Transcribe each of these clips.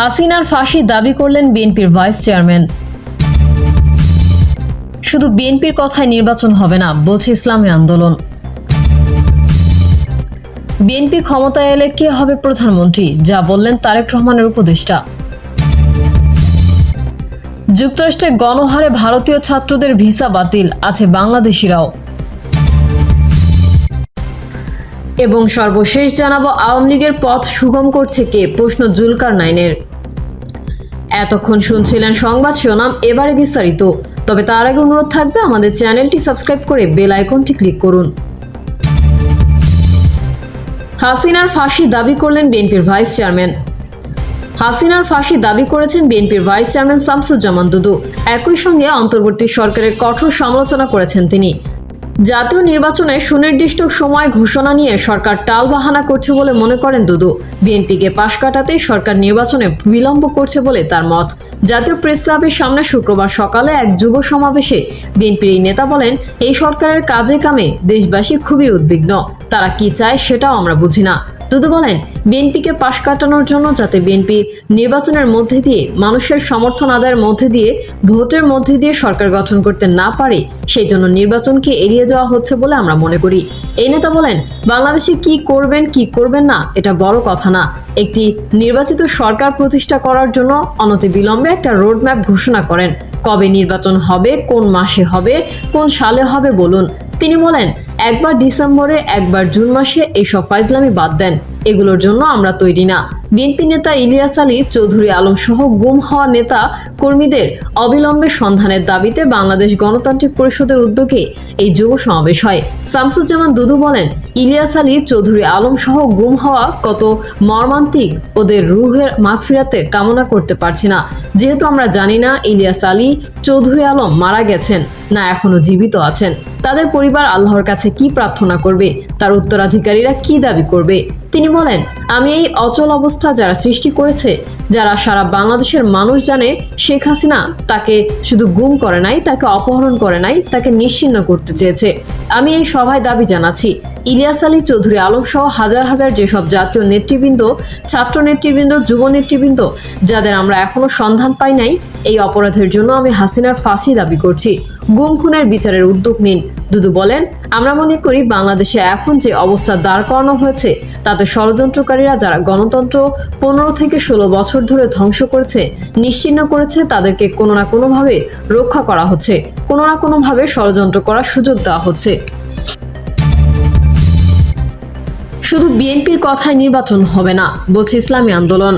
হাসিনার ফাঁসি দাবি করলেন বিএনপির ভাইস চেয়ারম্যান। শুধু বিএনপির কথায় নির্বাচন হবে না, বলছে ইসলামী আন্দোলন। বিএনপি ক্ষমতায় এলে কে হবে প্রধানমন্ত্রী, যা বললেন তারেক রহমানের উপদেষ্টা। যুক্তরাষ্ট্রে গণহারে ভারতীয় ছাত্রদের ভিসা বাতিল, আছে বাংলাদেশিরাও। এবং সর্বশেষ জানাব, আওয়ামী লীগের পথ সুগম করছে কে? প্রশ্ন জুলকার নাইনের এতক্ষণ শুনছিলেন সংবাদ শিরোনাম, এবারে বিস্তারিত। তবে তার আগে অনুরোধ থাকবে আমাদের চ্যানেলটি সাবস্ক্রাইব করে বেল আইকনটি ক্লিক করুন। হাসিনার ফাঁসি দাবি করলেন বিএনপির ভাইস চেয়ারম্যান। হাসিনার ফাঁসি দাবি করেছেন বিএনপির ভাইস চেয়ারম্যান শামসুজ্জামান দুদু। একই সঙ্গে অন্তর্বর্তী সরকারের কঠোর সমালোচনা করেছেন তিনি। জাতীয় নির্বাচনে সুনির্দিষ্ট সময় ঘোষণা নিয়ে সরকার টাল বাহানা করছে বলে মনে করেন দুদু। বিএনপিকে পাশ কাটাতে সরকার নির্বাচনে বিলম্ব করছে বলে তার মত। জাতীয় প্রেস ক্লাবের সামনে শুক্রবার সকালে এক যুব সমাবেশে বিএনপির এই নেতা বলেন, এই সরকারের কাজে কামে দেশবাসী খুবই উদ্বিগ্ন। তারা কি চায় সেটাও আমরা বুঝি না। দুদু বলেন, বিএনপিকে পাশ কাটানোর জন্য যাতে বিএনপি নির্বাচনের মধ্যে দিয়ে, মানুষের সমর্থন আদায়ের মধ্যে দিয়ে, ভোটের মধ্যে দিয়ে সরকার গঠন করতে না পারে, সেই জন্য নির্বাচনকে এড়িয়ে যাওয়া হচ্ছে বলে আমরা মনে করি। এই নেতা বলেন, বাংলাদেশে কি করবেন কি করবেন না, এটা বড় কথা না। একটি নির্বাচিত সরকার প্রতিষ্ঠা করার জন্য অনতি অনতিবিলম্বে একটা রোডম্যাপ ঘোষণা করেন। কবে নির্বাচন হবে, কোন মাসে হবে, কোন সালে হবে বলুন। তিনি বলেন, একবার ডিসেম্বরে, একবার জুন মাসে এইসব ফাইজলামি বাদ দেন। এগুলোর জন্য আমরা তৈরি না। বিএনপি নেতা ইলিয়াস আলী চৌধুরী আলম সহ গুম হওয়া নেতা কর্মীদের অবিলম্বে সন্ধানের দাবিতে বাংলাদেশ গণতান্ত্রিক পরিষদের উদ্যোগে এই যুব সমাবেশ হয়। শামসুজ্জামান দুদু বলেন, ইলিয়াস আলী, চৌধুরী আলম সহ গুম হওয়া কত মর্মান্তিক, ওদের রুহের মাগফিরাতে কামনা করতে পারছি না। যেহেতু আমরা জানি না ইলিয়াস আলী, চৌধুরী আলম মারা গেছেন, না এখনও জীবিত আছেন। তাদের পরিবার আল্লাহর কাছে কি প্রার্থনা করবে? তার উত্তরাধিকারীরা কি দাবি করবে? তিনি বলেন, আমি এই অচল অবস্থা যারা সৃষ্টি করেছে, যারা সারা বাংলাদেশের মানুষ জানে, শেখ হাসিনা তাকে শুধু গুম করে নাই, তাকে অপহরণ করে নাই, তাকে নিশ্চিন্ন করতে চেয়েছে। আমি এই সভায় দাবি জানাচ্ছি। ইলিয়াস আলী চৌধুরী আলম সহ হাজার হাজার যেসব জাতীয় নেতৃবৃন্দ, ছাত্র নেতৃবৃন্দ, যুব নেতৃবৃন্দ, যাদের আমরা এখনও সন্ধান পাই নাই, এই অপরাধের জন্য আমি হাসিনার ফাঁসি দাবি করছি। গুম খুনের বিচারের উদ্যোগ নিন। দুদু বলেন, আমরা মনে করি বাংলাদেশে এখন যে অবস্থা দাঁড় করানো হয়েছে, তাতে ষড়যন্ত্রকারীরা যারা গণতন্ত্র পনেরো থেকে ষোলো বছর ধরে ধ্বংস করেছে, নিশ্চিহ্ন করেছে, তাদেরকে কোনো না কোনোভাবে রক্ষা করা হচ্ছে, কোনো না কোনোভাবে ষড়যন্ত্র করার সুযোগ দেওয়া হচ্ছে। শুধু বিএনপির কথায় নির্বাচন হবে না, বলছে ইসলামী আন্দোলন।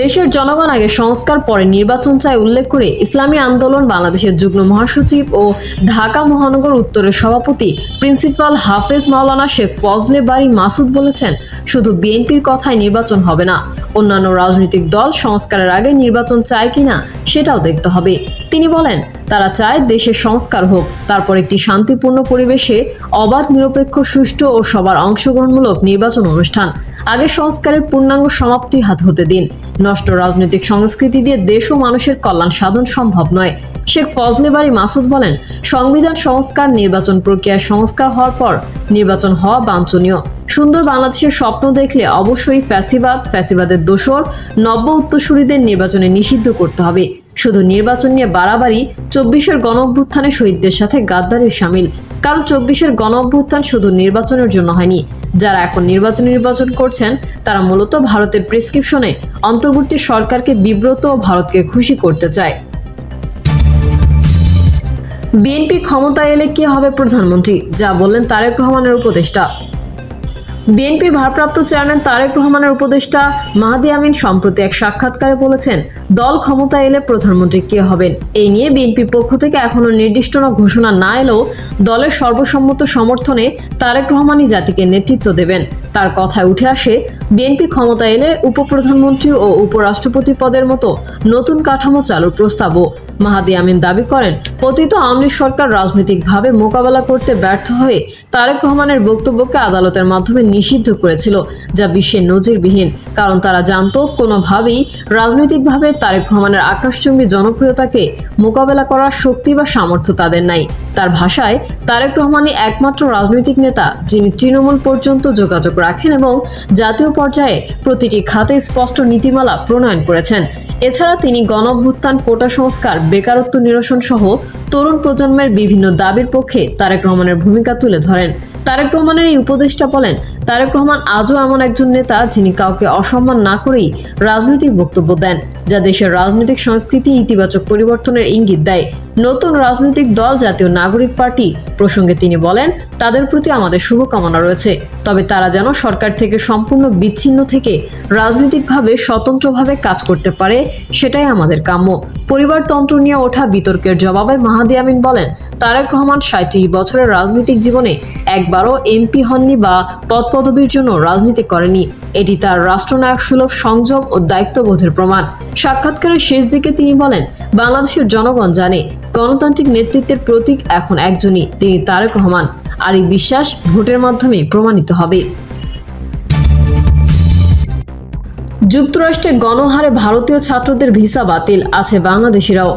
দেশের জনগণ আগে সংস্কার, পরে নির্বাচন চায় উল্লেখ করে ইসলামী আন্দোলন, বাংলাদেশের যুগ্ম মহাসচিব ও ঢাকা মহানগর উত্তরের সভাপতি প্রিন্সিপাল হাফেজ মাওলানা শেখ ফজলে বাড়ি মাসুদ বলেছেন, শুধু বিএনপির কথায় নির্বাচন হবে না, অন্যান্য রাজনৈতিক দল সংস্কারের আগে নির্বাচন চায় কিনা সেটাও দেখতে হবে। তিনি বলেন তারা চায় দেশের সংস্কার হোক। তারপর একটি শান্তিপূর্ণ পরিবেশে অবাধ, নিরপেক্ষ, সুষ্ঠু ও সবার অংশগ্রহণমূলক নির্বাচন অনুষ্ঠান। আগে সংস্কারের পূর্ণাঙ্গ সমাপ্তি হাত হতে দিন। নষ্ট রাজনৈতিক সংস্কৃতি দিয়ে দেশ ও মানুষের কল্যাণ সাধন সম্ভব নয়। শেখ ফজলে বাড়ি মাসুদ বলেন, সংবিধান সংস্কার, নির্বাচন প্রক্রিয়ায় সংস্কার হওয়ার পর নির্বাচন হওয়া বাঞ্ছনীয়। সুন্দর বাংলাদেশের স্বপ্ন দেখলে অবশ্যই ফ্যাসিবাদ, ফ্যাসিবাদের দোসর, নব্য উত্তরসূরিদের নির্বাচনে নিষিদ্ধ করতে হবে। শুধু নির্বাচন নিয়ে বাড়াবাড়ি, চব্বিশের গণ অভ্যুত্থানে শহীদদের সাথে গাদ্দারির সামিল। কারণ চব্বিশের গণ অভ্যুত্থান শুধু নির্বাচনের জন্য হয়নি। যারা এখন নির্বাচন নির্বাচন করছেন, তারা মূলত ভারতের প্রেসক্রিপশনে অন্তর্বর্তী সরকারকে বিব্রত ও ভারতকে খুশি করতে চায়। বিএনপি ক্ষমতায় এলে কে হবে প্রধানমন্ত্রী? যা বললেন তারেক রহমানের উপদেষ্টা। বিএনপির ভারপ্রাপ্ত চেয়ারম্যান তারেক রহমানের উপদেষ্টা মাহাদি আমিন সম্প্রতি এক সাক্ষাৎকারে বলেছেন, দল ক্ষমতায় এলে প্রধানমন্ত্রী কে হবেন? এই নিয়ে বিএনপির পক্ষ থেকে এখনও নির্দিষ্ট ঘোষণা না এলেও দলের সর্বসম্মত সমর্থনে তারেক রহমানই জাতিকে নেতৃত্ব দেবেন। তার কথায় উঠে আসে, বিএনপি ক্ষমতায় এলে উপপ্রধানমন্ত্রী ও উপরাষ্ট্রপতি পদের মতো নতুন কাঠামো চালুর প্রস্তাবও। মাহাদি আমিন দাবি করেন, পতিত আওয়ামী লীগ সরকার রাজনৈতিকভাবে মোকাবেলা করতে ব্যর্থ হয়ে তারেক রহমানের বক্তব্যকে আদালতের মাধ্যমে নিষিদ্ধ করেছিল, যা বিশ্বের নজিরবিহীন। কারণ তারা জানতো, কোনোভাবেই রাজনৈতিকভাবে তারেক রহমানের আকাশচুম্বী জনপ্রিয়তাকে মোকাবেলা করার শক্তি বা সামর্থ্য তাদের নাই। তার ভাষায়, তারেক রহমানই একমাত্র রাজনৈতিক নেতা, যিনি তৃণমূল পর্যন্ত যোগাযোগ রাখেন এবং জাতীয় পর্যায়ে প্রতিটি খাতে স্পষ্ট নীতিমালা প্রণয়ন করেছেন। এছাড়া তিনি গণভূত্থান কোটা সংস্কার, বেকারত্ব নিরসন সহ তরুণ প্রজন্মের বিভিন্ন দাবির পক্ষে তারেক রহমানের ভূমিকা তুলে ধরেন। তারেক রহমানের এই উপদেষ্টা বলেন, তারেক রহমান আজও এমন একজন নেতা যিনি কাউকে অসম্মান না করেই রাজনৈতিক বক্তব্য দেন, যা দেশের রাজনৈতিক সংস্কৃতি ইতিবাচক পরিবর্তনের ইঙ্গিত দেয়। নতুন রাজনৈতিক দল জাতীয় নাগরিক পার্টি প্রসঙ্গে তিনি বলেন, তাদের প্রতি আমাদের শুভকামনা রয়েছে, তবে তারা যেন সরকার থেকে সম্পূর্ণ বিচ্ছিন্ন থেকে রাজনৈতিকভাবে স্বতন্ত্রভাবে কাজ করতে পারে, সেটাই আমাদের কাম্য। পরিবারতন্ত্র নিয়ে ওঠা বিতর্কের জবাবে মাহাদি আমিন বলেন, তারেক রহমান ষাটটি বছরের রাজনৈতিক জীবনে একবারও এমপি হননি বা পদপদবীর জন্য রাজনীতি করেনি। এটি তার রাষ্ট্রনায়ক সুলভ সংযম ও দায়িত্ববোধের প্রমাণ। সাক্ষাৎকারের শেষ দিকে তিনি বলেন, বাংলাদেশের জনগণ জানে, গণতান্ত্রিক নেতৃত্বের প্রতীক এখন একজনই, তিনি তারেক রহমান। আর এই বিশ্বাস ভোটের মাধ্যমে প্রমাণিত হবে। যুক্তরাষ্ট্রে গণহারে ভারতীয় ছাত্রদের ভিসা বাতিল, আছে বাংলাদেশিরাও।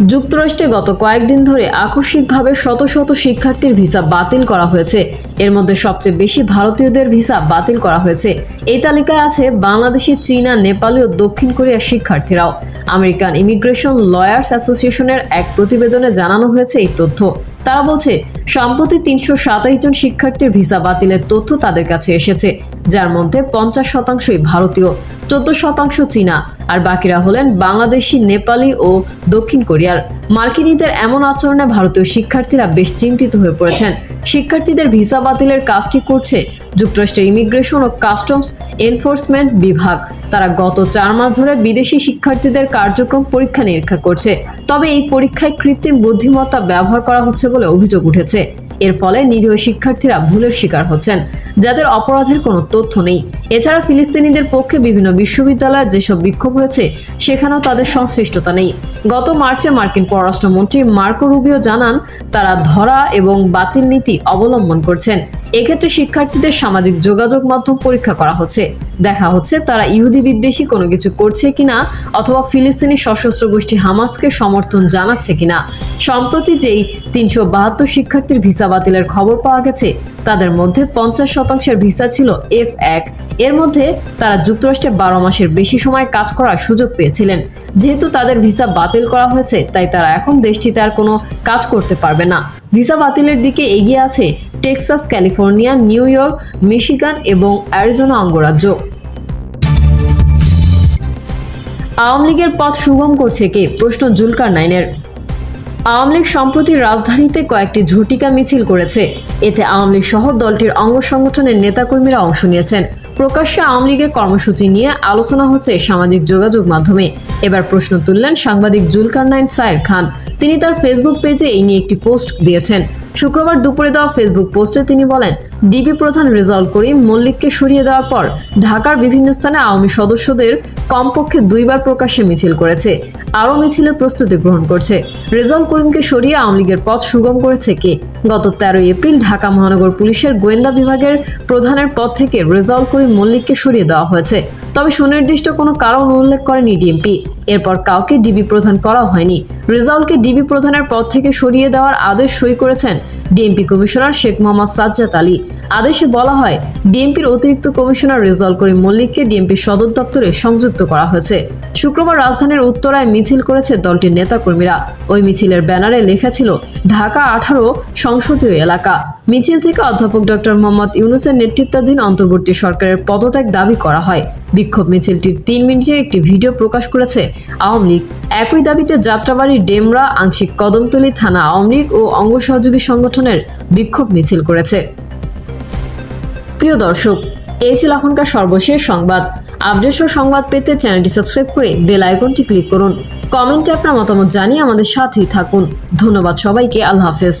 যুক্তরাষ্ট্রে গত কয়েকদিন ধরে আকস্মিকভাবে শত শত শিক্ষার্থীর ভিসা বাতিল করা হয়েছে। এর মধ্যে সবচেয়ে বেশি ভারতীয়দের ভিসা বাতিল করা হয়েছে। এই তালিকায় আছে বাংলাদেশি চীনা, নেপালি ও দক্ষিণ কোরিয়ার শিক্ষার্থীরাও। আমেরিকান ইমিগ্রেশন লয়ার্স অ্যাসোসিয়েশনের এক প্রতিবেদনে জানানো হয়েছে এই তথ্য। তারা বলছে, সম্প্রতি তিনশো জন শিক্ষার্থীর ভিসা বাতিলের তথ্য তাদের কাছে এসেছে। যার মধ্যে পঞ্চাশ শতাংশই ভারতীয়, চোদ্দ শতাংশ চীনা, আর বাকিরা হলেন বাংলাদেশি, নেপালি ও দক্ষিণ কোরিয়ার। মার্কিনীদের এমন আচরণে ভারতীয় শিক্ষার্থীরা বেশ চিন্তিত হয়ে পড়েছেন। শিক্ষার্থীদের ভিসা বাতিলের কাজটি করছে যুক্তরাষ্ট্রের ইমিগ্রেশন ও কাস্টমস এনফোর্সমেন্ট বিভাগ। তারা গত চার মাস ধরে বিদেশি শিক্ষার্থীদের কার্যক্রম পরীক্ষা নিরীক্ষা করছে। তবে এই পরীক্ষায় কৃত্রিম বুদ্ধিমত্তা ব্যবহার করা হচ্ছে বলে অভিযোগ উঠেছে। এর ফলে নিরীহ শিক্ষার্থীরা ভুলের শিকার হচ্ছেন, যাদের অপরাধের কোনো তথ্য নেই। এছাড়া ফিলিস্তিনিদের পক্ষে বিভিন্ন বিশ্ববিদ্যালয়ে যেসব বিক্ষোভ হয়েছে, সেখানেও তাদের সংশ্লিষ্টতা নেই। গত মার্চে মার্কিন পররাষ্ট্রমন্ত্রী মার্কো রুবিও জানান, তারা ধরা এবং বাতিল নীতি অবলম্বন করছেন। এক্ষেত্রে শিক্ষার্থীদের সামাজিক যোগাযোগ মাধ্যম পরীক্ষা করা হচ্ছে। দেখা হচ্ছে তারা ইহুদি বিদ্বেষী কোনো কিছু করছে কিনা অথবা ফিলিস্তিনি সশস্ত্র গোষ্ঠী হামাসকে সমর্থন জানাচ্ছে কিনা। সম্প্রতি যেই তিনশো বাহাত্তর শিক্ষার্থীর ভিসা বাতিলের খবর পাওয়া গেছে তাদের মধ্যে পঞ্চাশ শতাংশের ভিসা ছিল এফ এক। এর মধ্যে তারা যুক্তরাষ্ট্রে বারো মাসের বেশি সময় কাজ করার সুযোগ পেয়েছিলেন। যেহেতু তাদের ভিসা বাতিল করা হয়েছে, তাই তারা এখন দেশটিতে আর কোনো কাজ করতে পারবে না। ভিসা বাতিলের দিকে এগিয়ে আছে Texas, California, New York, Michigan এবং অ্যারিজোনা অঙ্গরাজ্য। আওয়ামী লীগের পথ সুগম করছে কে? প্রশ্ন জুলকার নাইনের। আওয়ামী লীগ সম্প্রতি রাজধানীতে কয়েকটি ঝটিকা মিছিল করেছে। এতে আওয়ামী লীগ সহ দলটির অঙ্গ সংগঠনের নেতাকর্মীরা অংশ নিয়েছেন। প্রকাশ্যে আওয়ামী লীগের কর্মসূচি নিয়ে আলোচনা হচ্ছে সামাজিক যোগাযোগ মাধ্যমে। এবার প্রশ্ন তুললেন সাংবাদিক জুলকার নাইন সায়ের খান। তিনি তার ফেসবুক পেজে এই নিয়ে একটি পোস্ট দিয়েছেন। শুক্রবার দুপুরে দেওয়া ফেসবুক পোস্টে তিনি বলেন, ডিবি প্রধান রেজাল্ট করিম মল্লিককে সরিয়ে দেওয়ার পর ঢাকার বিভিন্ন স্থানে আওয়ামী সদস্যদের কমপক্ষে দুইবার প্রকাশ্যে মিছিল করেছে। আরও মিছিলের প্রস্তুতি গ্রহণ করছে। রেজাল্ট করিমকে সরিয়ে আওয়ামী লীগের পথ সুগম করেছে কে? গত তেরোই এপ্রিল ঢাকা মহানগর পুলিশের গোয়েন্দা বিভাগের প্রধানের পদ থেকে রেজাউল করিম মল্লিককে সরিয়ে দেওয়া হয়েছে। তবে সুনির্দিষ্ট কোনো কারণ উল্লেখ করেনি ডিএমপি। এরপর কাউকে ডিবি প্রধান করা হয়নি। রেজাউলকে ডিবি প্রধানের পদ থেকে সরিয়ে দেওয়ার আদেশ সই করেছেন ডিএমপি কমিশনার শেখ মোহাম্মদ সাজ্জাদ আলী। আদেশে বলা হয়, ডিএমপির অতিরিক্ত কমিশনার রেজাউল করিম মল্লিককে ডিএমপি সদর দপ্তরে সংযুক্ত করা হয়েছে। শুক্রবার রাজধানীর উত্তরায় মিছিল করেছে দলটির নেতাকর্মীরা। ওই মিছিলের ব্যানারে লেখা ছিল, ঢাকা আঠারো, সংসদীয় এলাকা। মিছিল থেকে অধ্যাপক ডক্টর মোহাম্মদ ইউনুসের নেতৃত্বাধীন অন্তর্বর্তী সরকারের পদত্যাগ দাবি করা হয়। বিক্ষোভ মিছিলটির তিন মিনিটের একটি ভিডিও প্রকাশ করেছে আওয়ামী লীগ। একই দাবিতে যাত্রাবাড়ি, ডেমরা, আংশিক কদমতলী থানা আওয়ামী লীগ ও অঙ্গ সহযোগী সংগঠনের বিক্ষোভ মিছিল করেছে। প্রিয় দর্শক, এই ছিল এখনকার সর্বশেষ সংবাদ। আপডেট সংবাদ পেতে চ্যানেলটি সাবস্ক্রাইব করে বেল আইকনটি ক্লিক করুন। কমেন্টে আপনার মতামত জানিয়ে আমাদের সাথেই থাকুন। ধন্যবাদ সবাইকে, আল্লাহ হাফেজ।